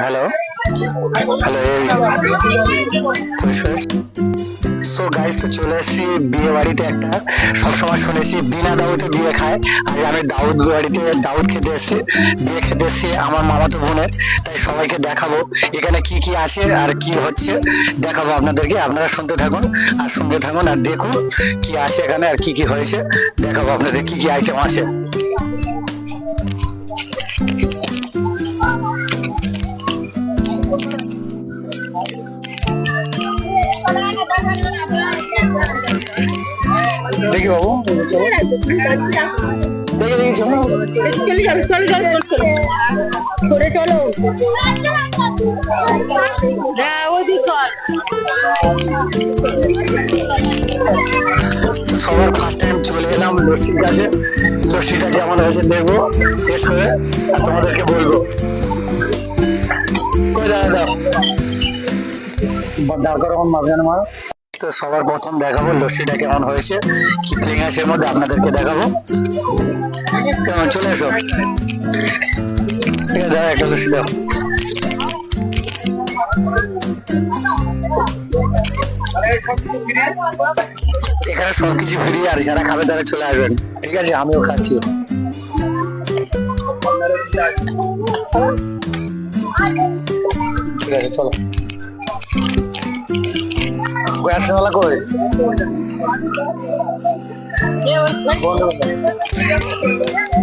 Hello hello so guys তো চলে এসেছি বিয়ে বাড়িতে একটা। সবসময় শুনেছি, বিনা দাউদে বিয়ে খায়। আজ আমি দাউদ বাড়িতে, দাউদ খেতে এসেছি। বিয়ে খেতে এসেছি আমার মামাতো বোনের। তাই সবাইকে দেখাবো এখানে কি কি আছে আর কি হচ্ছে। দেখাবো আপনাদেরকে, আপনারা শুনতে থাকুন আর সঙ্গে থাকুন আর দেখুন কি আছে এখানে আর কি কি হয়েছে। দেখাবো আপনাদের কি কি আইটেম আছে। দেখে করে চলো হ্যাঁ সবার ফার্স্ট টাইম চলে এলাম লস্যির কাছে লস্যিটা কেমন হয়েছে দেখব টেস্ট করে আর তোমাদেরকে বলব দাদা দাও দাও করো মাঝখানে মারো তো সবার প্রথম দেখাবো লস্যিটা কেমন হয়েছে, কি ফিলিং মধ্যে আপনাদেরকে দেখাবো। কেমন, চলে এসো। ঠিক আছে দাদা একটা লস্যি দাও। এখানে সবকিছু ফ্রি আর যারা খাবে তারা চলে আসবেন। ঠিক আছে, আমিও খাচ্ছি। ঠিক আছে, চলো। কই আসছে মালা কই করে দাও।